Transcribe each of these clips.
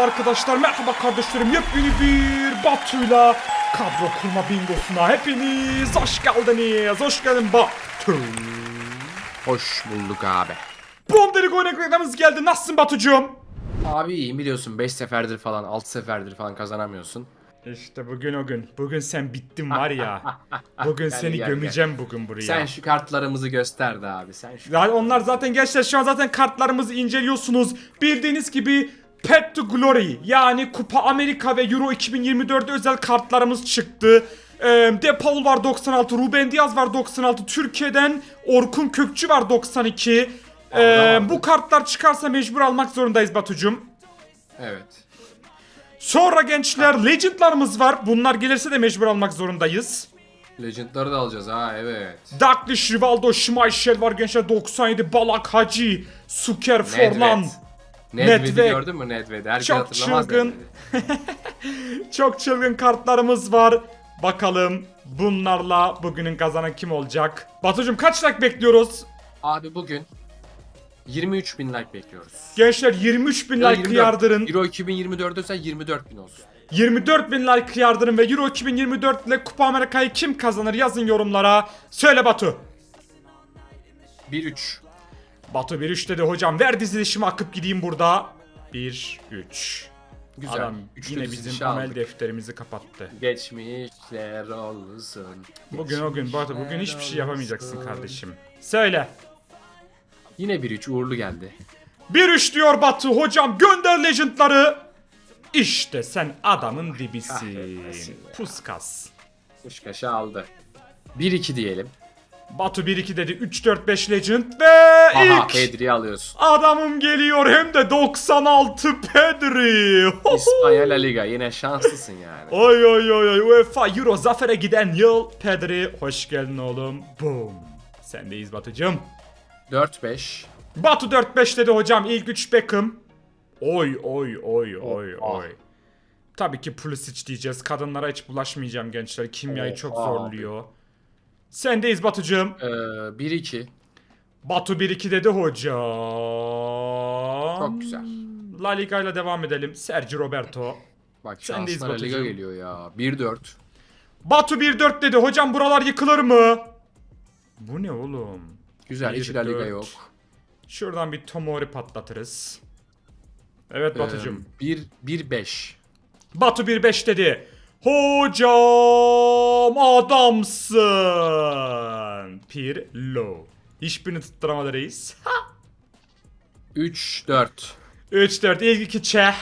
Merhaba arkadaşlar, merhaba kardeşlerim. Yepyeni bir Batu'yla kadro kurma bingosuna hepiniz hoş geldiniz. Hoş geldin Batu. Hoş bulduk abi. Bonderigo reklamımız geldi. Nasılsın Batucuğum? Abi iyiyim biliyorsun 5 seferdir falan 6 seferdir falan kazanamıyorsun. İşte bugün o gün. Bugün sen bittin var ya. Bugün Gel, seni gel, gömeceğim bugün buraya. Sen şu kartlarımızı göster de abi sen şu. Yani onlar zaten gençler şu an zaten kartlarımızı inceliyorsunuz. Bildiğiniz gibi Pet to Glory yani Kupa Amerika ve Euro 2024 özel kartlarımız çıktı. Ee, De Paul var 96, Ruben Diaz var 96, Türkiye'den Orkun Kökçü var 92. Ee, Allah. bu kartlar çıkarsa mecbur almak zorundayız Batucum. Evet. Sonra gençler Legend'larımız var. Bunlar gelirse de mecbur almak zorundayız. Legend'ları da alacağız ha evet. Douglas, Rivaldo, Schmeichel var gençler 97, Balak, Hacı, Suker, Forlan. Nedved'i Nedved. gördün mü Nedved'i? Herkes Çok hatırlamaz çılgın. Çok çılgın kartlarımız var. Bakalım bunlarla bugünün kazanan kim olacak? Batucuğum kaç like bekliyoruz? Abi bugün 23 bin like bekliyoruz. Gençler 23 bin Ya like 24. yardırın. Euro 2024 ise 24 bin olsun. 24 bin like yardırın ve Euro 2024 ile Kupa Amerika'yı kim kazanır yazın yorumlara. Söyle Batu. 1-3. Batu 1-3 dedi hocam ver dizilişimi akıp gideyim burada. 1-3. Güzel. Adam Üçlü yine dizilişi bizim amel aldık. defterimizi kapattı. Geçmişler olsun. Bugün o gün Batu bugün hiçbir şey yapamayacaksın kardeşim. Söyle. Yine 1-3 uğurlu geldi. 1-3 diyor Batu hocam gönder legendları. İşte sen adamın dibisin. Kahretmesin ya. Puskas. Kuşkaşı aldı. 1-2 diyelim. Batu 1-2 dedi 3-4-5 legend ve Aha ilk Pedri'yi alıyoruz. adamım geliyor hem de 96 Pedri. İspanya La Liga yine şanslısın yani. Oy oy oy oy UEFA Euro zafere giden yıl Pedri hoş geldin oğlum. Boom. Sendeyiz Batucuğum. 4-5. Batu 4-5 dedi hocam ilk 3 Beckham. Oy oy oy oy Oh, oy. Tabii ki Pulisic diyeceğiz. Kadınlara hiç bulaşmayacağım gençler. Kimyayı çok abi. zorluyor. Sendeyiz Batucuğum. Ee, 1-2. Batu 1-2 dedi hocam. Çok güzel. La Liga ile devam edelim. Sergio Roberto. Bak Sendeyiz şansına La Liga Batucuğum. geliyor ya. 1-4. Batu 1-4 dedi. Hocam buralar yıkılır mı? Bu ne oğlum? Güzel hiç La 1-4. Liga yok. Şuradan bir Tomori patlatırız. Evet Batucuğum. Ee, 1 1-5. Batu 1-5 dedi. Hocam adamsın. Pirlo. Hiçbirini tutturamadı reis. 3-4. 3-4 ilk iki Çeh.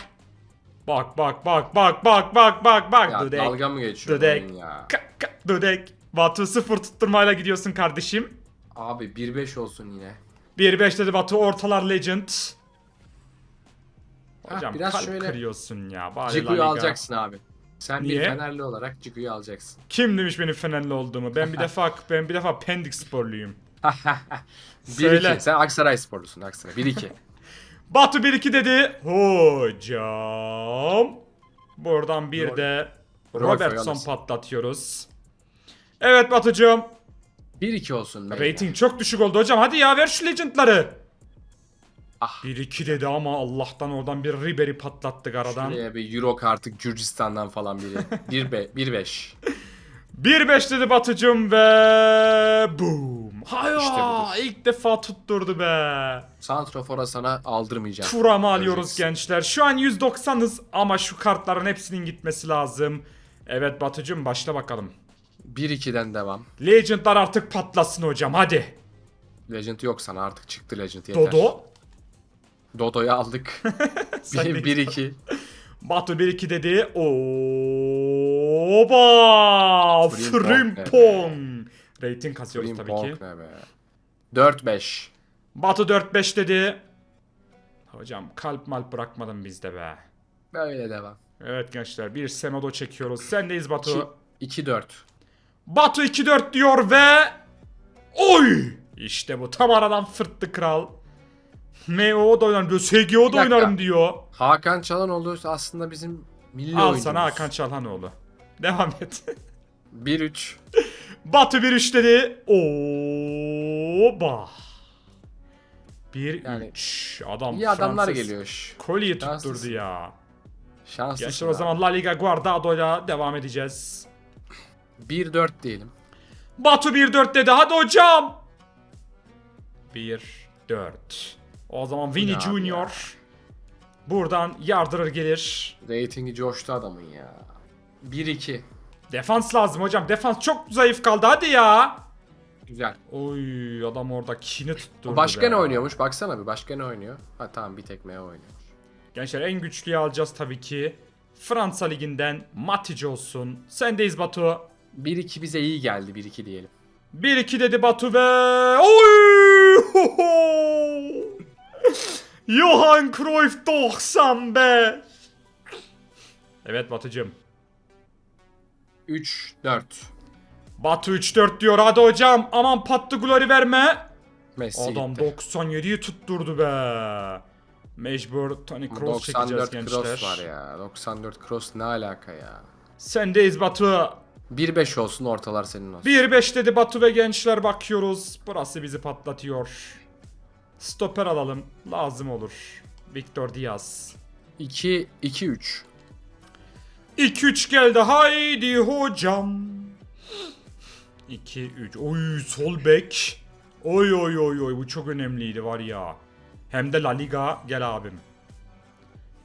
Bak bak bak bak bak bak bak bak. Ya Dudek. dalga mı geçiyor bunun ya? Ka- ka- Dudek. Batu 0 tutturmayla gidiyorsun kardeşim. Abi 1-5 olsun yine. 1-5 dedi Batu ortalar legend. Hocam biraz kalp şöyle kırıyorsun ya. Bari La Liga. alacaksın abi. Sen Niye? bir Fenerli olarak Ciku'yu alacaksın. Kim demiş benim Fenerli olduğumu? Ben bir defa ben bir defa Pendik sporluyum. 1-2. Söyle. Sen Aksaray sporlusun Aksaray. 1-2. Batu 1-2 dedi. Hocam. Buradan bir Rol- de Robertson yalnız. patlatıyoruz. Evet Batucuğum. 1-2 olsun. Rating çok düşük oldu hocam. Hadi ya ver şu legendları. Ah. 1-2 dedi ama Allah'tan oradan bir Ribery patlattık aradan. Şuraya bir Euro kartı Gürcistan'dan falan biri. 1-5. 1-5. 1-5 dedi Batucuğum ve boom. Hayır İşte budur. ilk defa tutturdu be. Santrofor'a sana aldırmayacağım. Turamı alıyoruz gençler. Şu an 190'ız ama şu kartların hepsinin gitmesi lazım. Evet Batucuğum başla bakalım. 1-2'den devam. Legend'lar artık patlasın hocam hadi. Legend yok sana artık çıktı Legend yeter. Dodo. Dodo'yu aldık. Sen de- 1-2. Batu 1-2 dedi. Oba! Frimpong. Rating kasıyoruz tabii ki. Frimpong ne be. 4-5. Batu 4-5 dedi. Hocam kalp malp bırakmadın bizde be. Böyle devam. Evet gençler bir Semedo çekiyoruz. Sendeyiz Batu. 2-4. Batu 2-4 diyor ve... Oy! İşte bu tam aradan fırttı kral. MO da oynarım diyor. SGO da dakika. oynarım diyor. Hakan Çalhanoğlu aslında bizim milli Al oyuncumuz. sana Hakan Çalhanoğlu. Devam et. 1-3. Batu 1-3 dedi. Oba. 1-3. Yani Adam İyi adamlar Fransız geliyor. şş. Kolyeyi Fransız. tutturdu ya. Şanslısın Gençler o zaman La Liga Guardado'yla devam edeceğiz. 1-4 diyelim. Batu 1-4 dedi. Hadi hocam. 1-4. O zaman abi Junior. Buradan yardırır gelir. Ratingi coştu adamın ya. 1-2. Defans lazım hocam. Defans çok zayıf kaldı. Hadi ya. Güzel. Oy adam orada kini tutturdu Başka be. ne oynuyormuş? Baksana bir başka ne oynuyor? Ha tamam bir tek M oynuyor. Gençler en güçlüyü alacağız tabii ki. Fransa Ligi'nden Matic olsun. Sendeyiz Batu. 1-2 bize iyi geldi 1-2 diyelim. 1-2 dedi Batu ve... Oy! Johan Cruyff 95. Evet Batucuğum. 3-4. Batu 3-4 diyor hadi hocam. Aman patlı glory verme. Messi Adam gitti. 97'yi tutturdu be. Mecbur Tony çekeceğiz 94 gençler. cross var ya. 94 cross ne alaka ya? Sendeyiz Batu. 1-5 olsun ortalar senin olsun. 1-5 dedi Batu ve gençler bakıyoruz. Burası bizi patlatıyor. Stoper alalım. Lazım olur. Victor Diaz. 2 2-3. 2-3 geldi. Haydi hocam. 2-3. Oy sol bek. Oy oy oy oy. Bu çok önemliydi var ya. Hem de La Liga. Gel abim.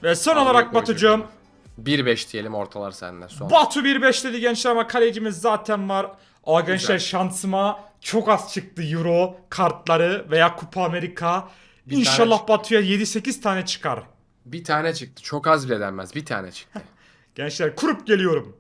Ve son olarak Batucuğum. 1-5 diyelim ortalar sende son. Batu 1-5 dedi gençler ama kalecimiz zaten var. Aa gençler şansıma çok az çıktı Euro kartları veya Kupa Amerika. Bir İnşallah Batu'ya 7-8 tane çıkar. bir tane çıktı. Çok az bile denmez. Bir tane çıktı. Gençler kurup geliyorum.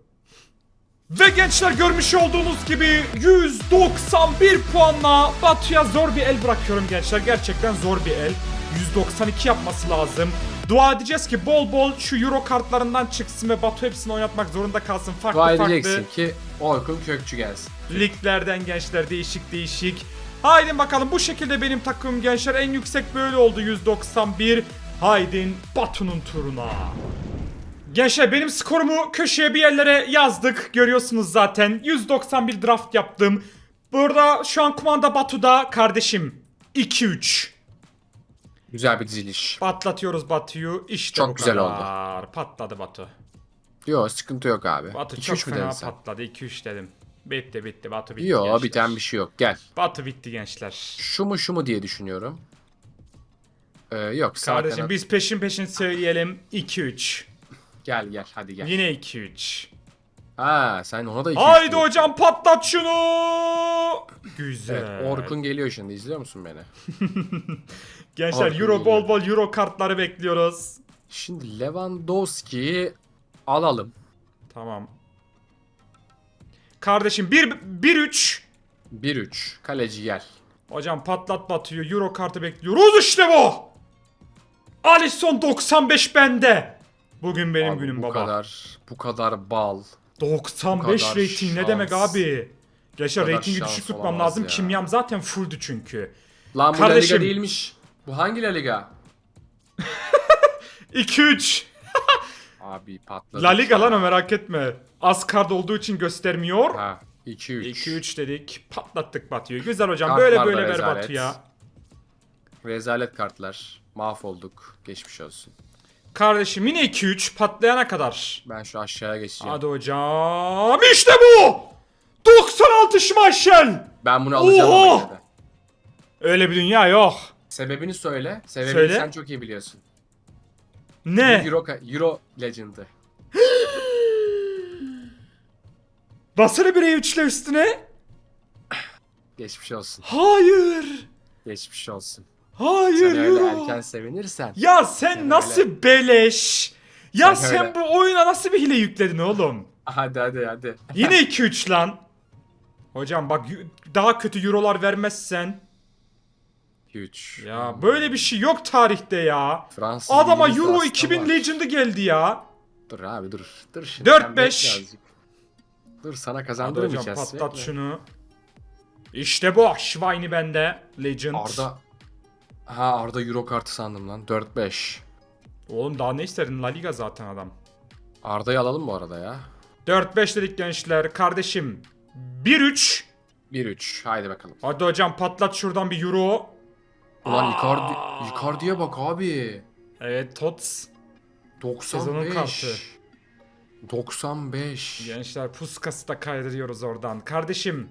Ve gençler görmüş olduğunuz gibi 191 puanla Batu'ya zor bir el bırakıyorum gençler. Gerçekten zor bir el. 192 yapması lazım. Dua edeceğiz ki bol bol şu Euro kartlarından çıksın ve Batu hepsini oynatmak zorunda kalsın. Farklı Dua farklı. edeceksin ki Orkun Kökçü gelsin. Liglerden gençler değişik değişik. Haydi bakalım bu şekilde benim takımım gençler en yüksek böyle oldu 191. Haydin Batu'nun turuna. Gençler benim skorumu köşeye bir yerlere yazdık. Görüyorsunuz zaten. 191 draft yaptım. Burada şu an kumanda Batu'da kardeşim. 2-3. Güzel bir diziliş. Patlatıyoruz Batu'yu. İşte Çok bu güzel kadar. Patladı Batu. Yok sıkıntı yok abi. Batu 2-3 çok mü fena dedin sen? patladı. 2-3 dedim. Bitti bitti Batu bitti Yok gençler. biten bir şey yok. Gel. Batu bitti gençler. Şu mu şu mu diye düşünüyorum. Ee, yok sağ Kardeşim kanat. biz peşin peşin söyleyelim 2-3. Gel gel hadi gel. Yine 2-3. Ha sen ona da 2 Haydi hocam patlat şunu. Güzel. Evet Orkun geliyor şimdi izliyor musun beni? Gençler Orkun euro bol bol euro kartları bekliyoruz. Şimdi Lewandowski'yi alalım. Tamam. Kardeşim 1 1-3. 1-3. Kaleci gel. Hocam patlat batıyor. Euro kartı bekliyoruz işte bu. Alisson 95 bende. Bugün benim Abi günüm bu baba. kadar bu kadar bal. 95 Bu kadar rating ne demek abi? Gençler kadar ratingi şans düşük tutmam olamaz lazım. ya. Kimyam zaten fulldü çünkü. Lan bu Kardeşim. La Liga değilmiş. Bu hangi La Liga? 2-3. Abi patladı. La Liga lan o merak etme. Az kart olduğu için göstermiyor. Ha 2-3. 2-3 dedik. Patlattık Batu'yu. Güzel hocam. Kartlar böyle da böyle ver rezalet. Batu'ya. Rezalet kartlar. Mahvolduk. Geçmiş olsun. Kardeşim yine 2-3 patlayana kadar. Ben şu aşağıya geçeceğim. Hadi hocam. İşte bu. 96 Schmeichel. Ben bunu alacağım Oha! ama yine de. Öyle bir dünya yok. Sebebini söyle. Sebebini Söyle. sen çok iyi biliyorsun. Ne? Euro, Euro Legend'ı. Basara bir E3'le üstüne. Geçmiş olsun. Hayır. Geçmiş olsun. Hayır. Sen öyle Euro. erken sevinirsen. Ya sen Sen nasıl beleş? Ya Sen sen, öyle. bu oyuna nasıl bir hile yükledin oğlum? Hadi hadi hadi. Yine 2-3 lan. Hocam bak y- daha kötü eurolar vermezsen. 3. Ya böyle bir şey yok tarihte ya. Fransız Adama ligimizde Euro hasta 2000 var. Legend'ı geldi ya. Dur abi dur. Dur şimdi. 4-5. sen bekle azıcık. Dur sana Hadi hocam kazandırmayacağız. patlat Bekle. şunu. İşte bu. Schwein'i bende. Legend. Arda. Ha Arda Euro kartı sandım lan. 4-5. Oğlum daha ne istedin La Liga zaten adam. Arda'yı alalım bu arada ya. 4-5 dedik gençler. Kardeşim. 1-3. 1-3. Haydi bakalım. Hadi hocam patlat şuradan bir euro. Ulan. Icardi, Icardi'ye bak abi. Evet Tots. Sezonun 95. kartı. 95. Gençler puskası da kaydırıyoruz oradan. Kardeşim.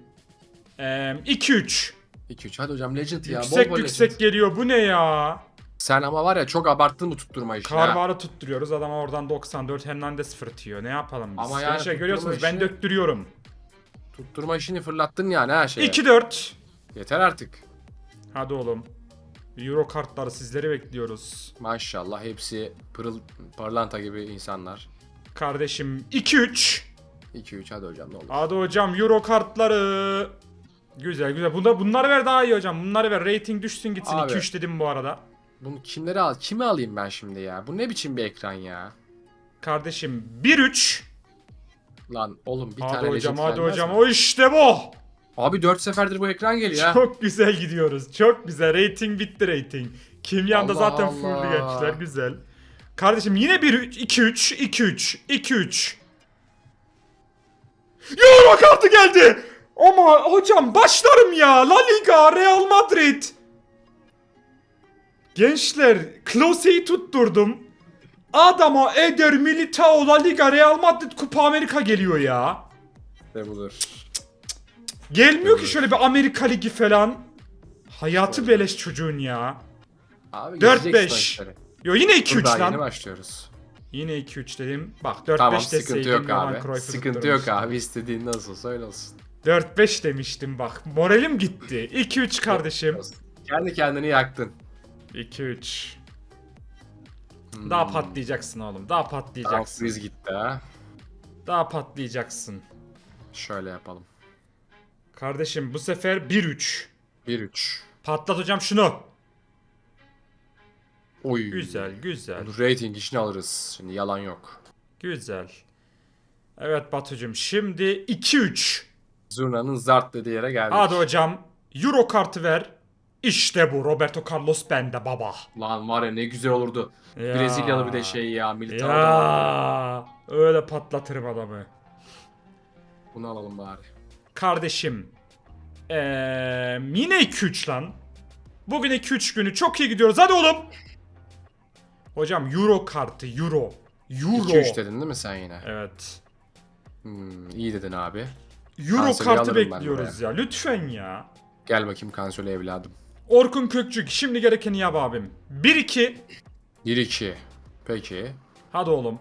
eee, 2-3. 2-3 hadi hocam Legend ya. yüksek bol bol yüksek Legend. geliyor. Bu ne ya? Sen ama var ya çok abarttın mı tutturma işini ha. Karvarı tutturuyoruz. Adama oradan 94 Hernandez fırtıyor. Ne yapalım biz? Ama yani Gençler görüyorsunuz tutturma ben işi- döktürüyorum. Tutturma işini fırlattın yani her şeye. 2-4. Yeter artık. Hadi oğlum. Euro kartları sizleri bekliyoruz. Maşallah hepsi pırıl parlaanta gibi insanlar. Kardeşim 2-3. 2-3 hadi hocam ne olur. Hadi hocam Euro kartları. Güzel güzel. Bunda, bunları ver daha iyi hocam. Bunları ver. Rating düşsün gitsin. Abi. 2-3 dedim bu arada. Bunu kimleri al? Kimi alayım ben şimdi ya? Bu ne biçim bir ekran ya? Kardeşim 1-3. Lan oğlum bir Hadi tane hocam hadi hocam. mi? O işte bu. Abi 4 seferdir bu ekran geliyor. Çok güzel gidiyoruz. Çok güzel. Rating bitti rating. Kimyanda Allah zaten full gençler. Güzel. Kardeşim yine 1-3, 2-3, 2-3, 2-3. Euro kartı geldi. Ama hocam başlarım ya. La Liga, Real Madrid. Gençler, Klose'yi tutturdum. Adama Eder Militao La Liga Real Madrid Kupa Amerika geliyor ya. Ne bulur? Gelmiyor ki şöyle bir Amerika Ligi falan. Hayatı beleş çocuğun ya. Abi 4-5. geçeceksin o işleri. Yo yine 2-3 Dur daha yeni lan. başlıyoruz. Yine 2-3 dedim. Bak 4-5 Tamam deseydim sıkıntı yok abi. Sıkıntı yok abi. İstediğin nasılsa öyle olsun. 4-5 demiştim bak. Moralim gitti. 2-3 kardeşim. Kendi kendini yaktın. 2-3. Hmm. Daha patlayacaksın oğlum. Daha patlayacaksın. quiz gitti ha. Daha patlayacaksın. Şöyle yapalım. Kardeşim bu sefer 1-3. 1-3. Patlat hocam şunu. Oy. Güzel güzel. Bu rating işini alırız. Şimdi yalan yok. Güzel. Evet Batucuğum şimdi 2-3. Zurna'nın zart dediği yere geldik. Hadi hocam. Euro kartı ver. İşte bu Roberto Carlos bende baba. Lan var ya ne güzel olurdu. Ya. Brezilyalı bir de şey ya. Militao. Ya öyle patlatırım adamı. Bunu alalım bari. Kardeşim. Eee yine 2-3 lan. Bugün 2-3 günü çok iyi gidiyoruz. Hadi oğlum. Hocam Euro kartı Euro. Euro. 2-3 dedin değil mi sen yine? Evet. Hmm, iyi dedin abi. Euro Kanser'i kartı alırım ben bekliyoruz ya. Lütfen ya. Gel bakayım kansöle evladım. Orkun Kökçük şimdi gerekeni yap abim. 1-2. 1-2. Peki. Hadi oğlum.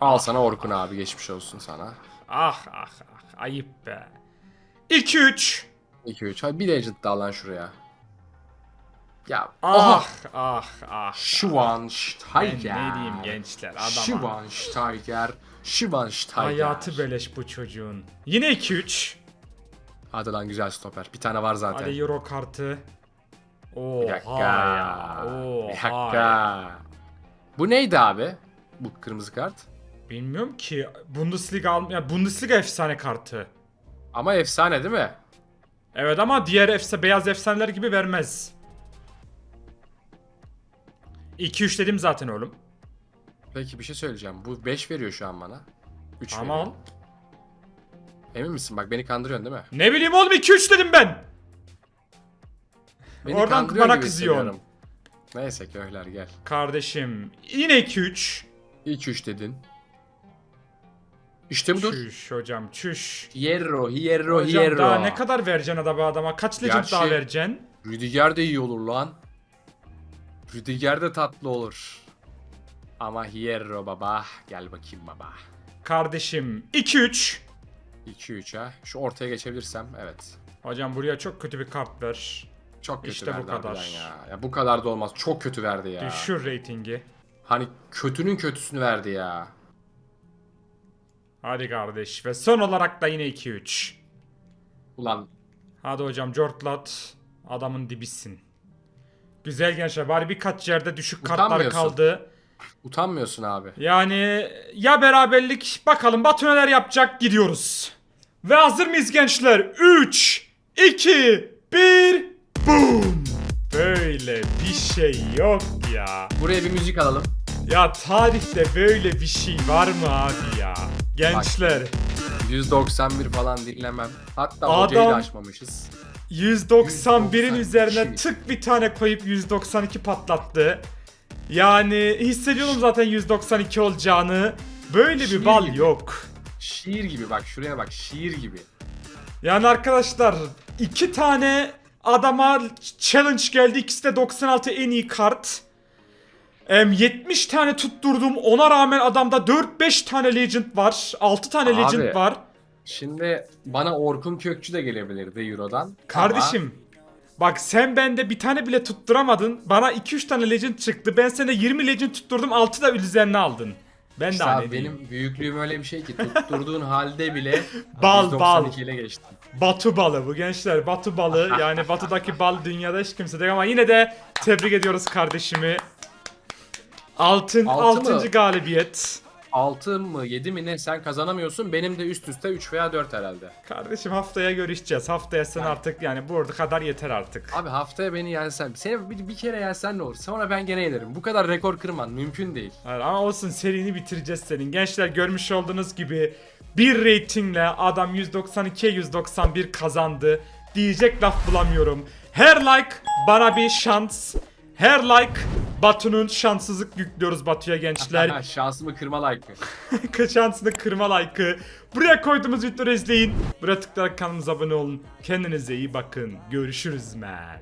Al sana Orkun abi geçmiş olsun sana. Ah ah ah ayıp be. 2-3. 2-3. Hadi bir Legend daha lan şuraya. Ya. Ah ah ah. Ben Schwansteiger. ne diyeyim gençler adama. Schwansteiger. Schwansteiger. Hayatı beleş bu çocuğun. Yine 2-3. Hadi lan güzel stoper. Bir tane var zaten. Hadi Euro kartı. Oha bir dakika. ya. bir dakika. Bu neydi abi? Bu kırmızı kart. Bilmiyorum ki Bundesliga al ya Bundesliga efsane kartı. Ama efsane değil mi? Evet ama diğer efse beyaz efsaneler gibi vermez. 2-3 dedim zaten oğlum. Peki bir şey söyleyeceğim. Bu 5 veriyor şu an bana. 3 Tamam. veriyor. Emin misin? Bak beni kandırıyorsun değil mi? Ne bileyim oğlum 2-3 dedim ben. Beni Oradan kandırıyor bana gibi hissediyorum. Neyse köhler gel. Kardeşim yine 2-3. 2-3 dedin. İşte budur. Çüş hocam çüş. Hierro, Hierro, Hocam Hierro. daha ne kadar vereceksin adama adama? Kaç legend Gerçi- daha vereceksin? Rüdiger de iyi olur lan. Rüdiger de tatlı olur. Ama Hierro baba. Gel bakayım baba. Kardeşim 2-3. 2-3 ha. Şu ortaya geçebilirsem evet. Hocam buraya çok kötü bir kart ver. Çok kötü İşte bu verdi kadar. harbiden ya. ya. Bu kadar da olmaz. Çok kötü verdi ya. Düşür reytingi. Hani kötünün kötüsünü verdi ya. Hadi kardeş. Ve son olarak da yine 2-3. Ulan Hadi hocam Jortlat. Adamın dibisin. Güzel gençler. Bari birkaç yerde düşük kartlar Utanmıyorsun. kaldı. utanmıyorsun abi. Yani ya beraberlik bakalım Batu neler yapacak gidiyoruz. Ve hazır mıyız gençler? 3, 2, 1, boom. Böyle bir şey yok ya. Buraya bir müzik alalım. Ya tarihte böyle bir şey var mı abi ya? Gençler 191 falan dinlemem. Hatta hocayı da açmamışız. 191'in 192. üzerine tık bir tane koyup 192 patlattı. Yani hissediyorum zaten 192 olacağını. Böyle bir Şiir bal gibi. yok. Şiir gibi bak şuraya bak şiir gibi. Yani arkadaşlar iki tane adama challenge geldi. İkisi de 96 en iyi kart. Em, 70 tane tutturdum. Ona rağmen adamda 4-5 tane legend var. 6 tane Abi. legend var. Şimdi bana Orkun Kökçü de gelebilirdi Euro'dan. Kardeşim bak sen bende bir tane bile tutturamadın. Bana 2-3 tane legend çıktı. Ben sana 20 legend tutturdum. 6 da üzerine aldın. Ben Ama işte abi benim büyüklüğüm öyle bir şey ki tutturduğun halde bile Bal, 192 ile geçtim. Batu balı bu gençler Batu balı yani Batu'daki bal dünyada hiç kimse değil ama yine de tebrik ediyoruz kardeşimi. Altın, Altı mı? altıncı galibiyet. 6 mı 7 mi ne sen kazanamıyorsun. Benim de üst üste 3 veya 4 herhalde. Kardeşim haftaya görüşeceğiz. Haftaya sen artık yani burada kadar yeter artık. Abi haftaya beni yensen, seni bir, bir kere yensen ne olur? Sonra ben gene yenerim. Bu kadar rekor kırman mümkün değil. Hayır, ama olsun serini bitireceğiz senin. Gençler görmüş olduğunuz gibi bir reytingle adam 192'ye 191 kazandı. Diyecek laf bulamıyorum. Her like bana bir şans. Her like Batu'nun şanssızlık yüklüyoruz Batu'ya gençler. Şansımı kırma like'ı. Şansını kırma like'ı. Buraya koyduğumuz videoları izleyin. Buraya tıklayarak kanalımıza abone olun. Kendinize iyi bakın. Görüşürüz man.